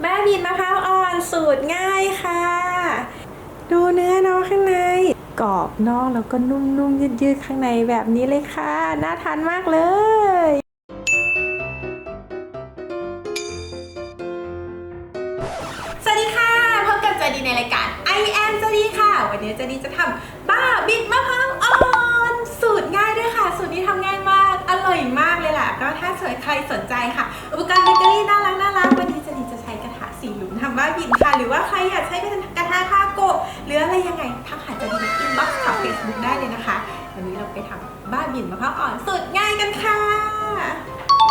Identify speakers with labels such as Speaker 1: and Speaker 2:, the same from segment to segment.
Speaker 1: แม่บีนมะพร้าวอ่อนสูตรง่ายค่ะ ดูเนื้อน้องข้างใน กรอบนอกแล้วก็นุ่มๆยืดๆข้างในแบบนี้เลยค่ะ น่าทานมากเลยสวัสดีค่ะพบกับเจดีในรายการ I am เจดีค่ะ วันนี้เจดีจะทำบ้าบิดมะพร้าวอ่อนสูตรง่ายด้วยค่ะ สูตรนี้ทำง่ายมาก อร่อยมากเลยแหละก็ถ้าสนใครสนใจค่ะ อุปกรณ์เบเกอรี่น่ารักน่า บ้าบินค่ะ หรือว่าใครอยากใช้เป็นกระทะทาโกะหรืออะไรยังไงทักหาเจดีในอินบ็อกซ์ของเฟซบุ๊กได้เลยนะคะ วันนี้เราไปทำบ้าบินมะพร้าวอ่อนสูตรง่ายกันค่ะ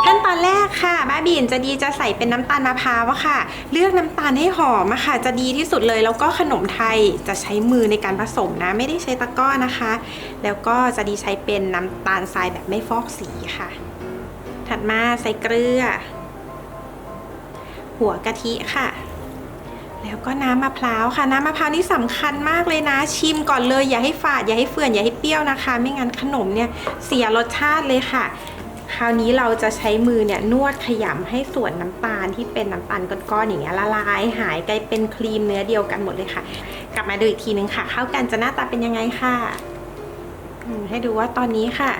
Speaker 1: ขั้นตอนแรกค่ะบ้าบินจะดีจะใส่เป็นน้ำตาลมะพร้าวค่ะ เลือกน้ำตาลให้หอมค่ะ จะดีที่สุดเลยแล้วก็ขนมไทยจะใช้มือในการผสมนะ ไม่ได้ใช้ตะกร้อนะคะ แล้วก็จะดีใช้เป็นน้ำตาลทรายแบบไม่ฟอกสีค่ะ ถัดมาใส่เกลือ หัวกะทิค่ะ แล้วก็น้ำมะพร้าวค่ะ น้ำมะพร้าวนี่สำคัญมากเลยนะ ชิมก่อนเลยอย่าให้ฝาดอย่าให้เฟื่อนอย่าให้เปรี้ยวนะคะ ไม่งั้นขนมเนี่ยเสียรสชาติเลยค่ะ คราวนี้เราจะใช้มือเนี่ยนวดขยำให้ส่วนน้ำตาลที่เป็นน้ำตาลก้อนๆอย่างเงี้ยละลายหายกลายเป็นครีมเนื้อเดียวกันหมดเลยค่ะ กลับมาดูอีกทีนึงค่ะ เข้ากันจะหน้าตาเป็นยังไงค่ะให้ดูว่าตอนนี้ค่ะ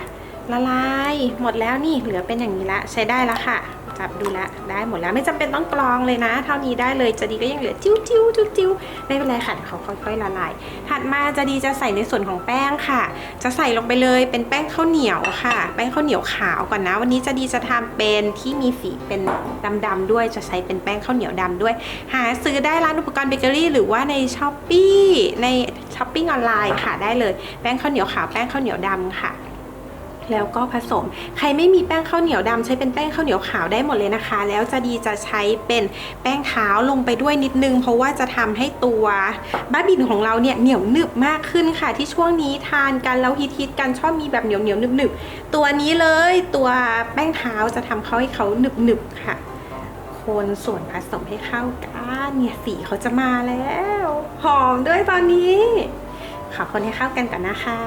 Speaker 1: ละลายหมดแล้วนี่เหลือเป็นอย่างนี้ละใช้ได้แล้วค่ะ จับดูละได้หมดแล้วไม่จำเป็นต้องกรองเลยนะ เท่านี้ได้เลยจะดีก็ยังเหลือจิ้วจิ้วจิ้วจิ้วไม่เป็นไรค่ะเดี๋ยวเขาค่อยๆละลายถัดมาจะดีจะใส่ในส่วนของแป้งค่ะ จะใส่ลงไปเลยเป็นแป้งข้าวเหนียวค่ะ แป้งข้าวเหนียวขาวก่อนนะ วันนี้จะดีจะทำเป็นที่มีสีเป็นดำๆด้วยจะใช้เป็นแป้งข้าวเหนียวดำด้วย หาซื้อได้ร้านอุปกรณ์เบเกอรี่หรือว่าในช้อปปี้ในช้อปปิ้งออนไลน์ค่ะได้เลยแป้งข้าวเหนียวขาวแป้งข้าวเหนียวดำค่ะ แล้วก็ผสม ใครไม่มีแป้งข้าวเหนียวดำใช้เป็นแป้งข้าวเหนียวขาวได้หมดเลยนะคะ แล้วจะดีจะใช้เป็นแป้งเท้าลงไปด้วยนิดนึง เพราะว่าจะทำให้ตัวบ้าบินของเราเนี่ยเหนียวหนึบมากขึ้นค่ะ ที่ช่วงนี้ทานกันแล้วฮิตๆกันชอบมีแบบเหนียวเหนียวๆหนึบตัวนี้เลยตัวแป้งเท้าจะทำเขาให้เขาหนึบหนึบค่ะ คนส่วนผสมให้เข้ากันเนี่ยสีเขาจะมาแล้ว หอมด้วยตอนนี้ขอคนให้เข้ากันก่อนนะคะ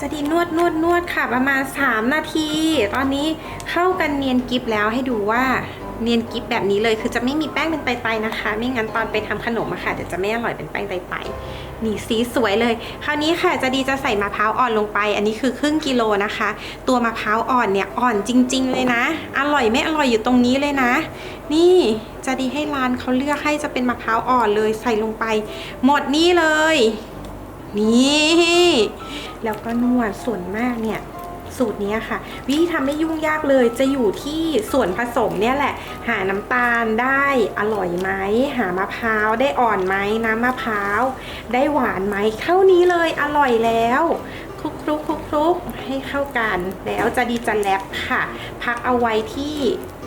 Speaker 1: จะดีนวดนวดนวดค่ะประมาณ 3 นาที ตอนนี้เข้ากันเนียนกิฟแล้วให้ดูว่าเนียนกิฟแบบนี้เลยคือจะไม่มีแป้งเป็นไตๆนะคะ ไม่งั้นตอนไปทำขนมอะค่ะเดี๋ยวจะไม่อร่อยเป็นแป้งไตๆนี่สีสวยเลย คราวนี้ค่ะจะดีจะใส่มะพร้าวอ่อนลงไป อันนี้คือครึ่งกิโลนะคะ ตัวมะพร้าวอ่อนเนี่ยอ่อนจริง ๆ เลยนะ อร่อยไม่อร่อยอยู่ตรงนี้เลยนะ นี่จะดีให้ร้านเขาเลือกให้จะเป็นมะพร้าวอ่อนเลยใส่ลงไป หมดนี่เลย นี่ แล้วก็นวดส่วนมากเนี่ยสูตรนี้ค่ะ วิธีทำไม่ยุ่งยากเลยจะอยู่ที่ส่วนผสมเนี่ยแหละ หาน้ำตาลได้อร่อยไหมหามะพร้าวได้อ่อนไหมน้ำมะพร้าวได้หวานไหมเท่านี้เลยอร่อยแล้วคลุกคลุกคลุกคลุกให้เข้ากัน แล้วจะดีจะแลบค่ะ พักเอาไว้ที่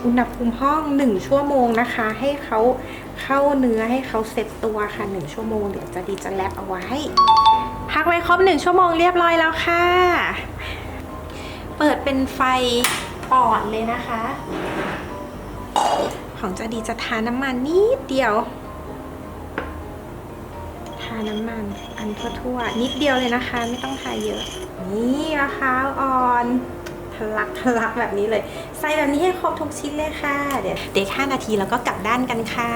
Speaker 1: อุณหภูมิห้อง 1 ชั่วโมงนะคะ ให้เขาเข้าเนื้อให้เขาเซ็ตตัวค่ะ 1 ชั่วโมง เดี๋ยวจะดีจะแลบเอาไว้ พักไว้ครบหนึ่งชั่วโมงเรียบร้อยแล้วค่ะ เปิดเป็นไฟอ่อนเลยนะคะ ของจะดีจะทาน้ำมันนิดเดียว ทาน้ำมันอันทั่วๆ นิดเดียวเลยนะคะ ไม่ต้องทาเยอะ นี่มะพร้าวอ่อนทะลักทะลักแบบนี้เลย ใส่แบบนี้ให้ครบทุกชิ้นเลยค่ะ เดี๋ยวเด็ก5นาทีแล้วก็กลับด้านกันค่ะ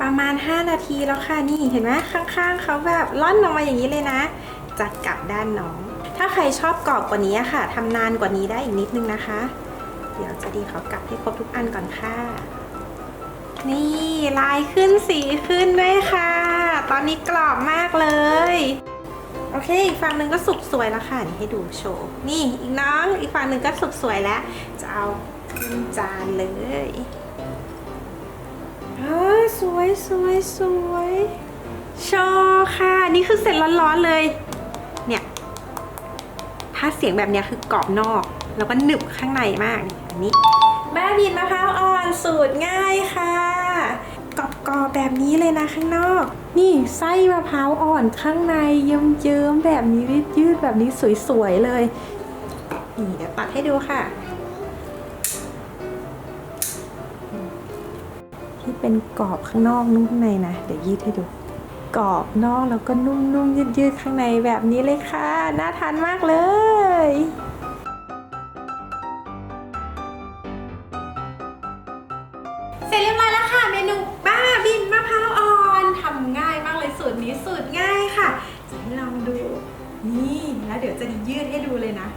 Speaker 1: ประมาณ 5 นาทีแล้วค่ะนี่เห็นไหมข้างๆเขาแบบล่อนออกมาอย่างนี้เลยนะ จะกลับด้านน้อง ถ้าใครชอบกรอบกว่านี้ค่ะทำนานกว่านี้ได้อีกนิดนึงนะคะ เดี๋ยวจะดีเขากลับให้ครบทุกอันก่อนค่ะ นี่ลายขึ้นสีขึ้นด้วยค่ะ ตอนนี้กรอบมากเลย โอเคอีกฝั่งหนึ่งก็สุกสวยแล้วค่ะนี่ให้ดูโชว์นี่อีกน้องอีกฝั่งหนึ่งก็สุกสวยแล้วจะเอาขึ้นจานเลย เฮ้ยสวยสวยสวยโชว์ค่ะ นี่คือเสร็จร้อนๆเลย เนี่ย ถ้าเสียงแบบเนี้ยคือกรอบนอก แล้วก็หนึบข้างในมากนี่อันนี้แม่บีนมะพร้าวอ่อนสูตรง่ายค่ะกรอบๆแบบนี้เลยนะข้างนอก นี่ไส้มะพร้าวอ่อนข้างในเยิ้มๆแบบนี้ยืดๆแบบนี้สวยๆเลยนี่เดี๋ยวตัดให้ดูค่ะ ที่เป็นกรอบข้างนอกนุ่มข้างในนะเดี๋ยวยืดให้ดูกรอบนอกแล้วก็นุ่มๆยืดๆข้างในแบบนี้เลยค่ะ น่าทานมากเลย เสร็จเรียบร้อยแล้วค่ะ เมนูบ้าบินมะพร้าวอ่อนทำง่ายมากเลยสูตรนี้สูตรง่ายค่ะ จะให้ลองดู นี่แล้วเดี๋ยวจะยืดให้ดูเลยนะ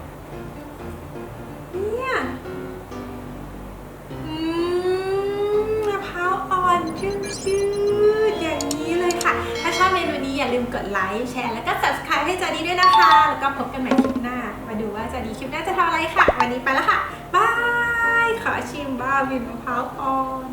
Speaker 1: กดไลค์แชร์แล้วก็ subscribe ให้จาดีด้วยนะคะ แล้วก็พบกันใหม่คลิปหน้า มาดูว่าจาดีคลิปหน้าจะทำอะไรค่ะ วันนี้ไปแล้วค่ะบายขอชิมบ้าบินมะพร้าวอ่อน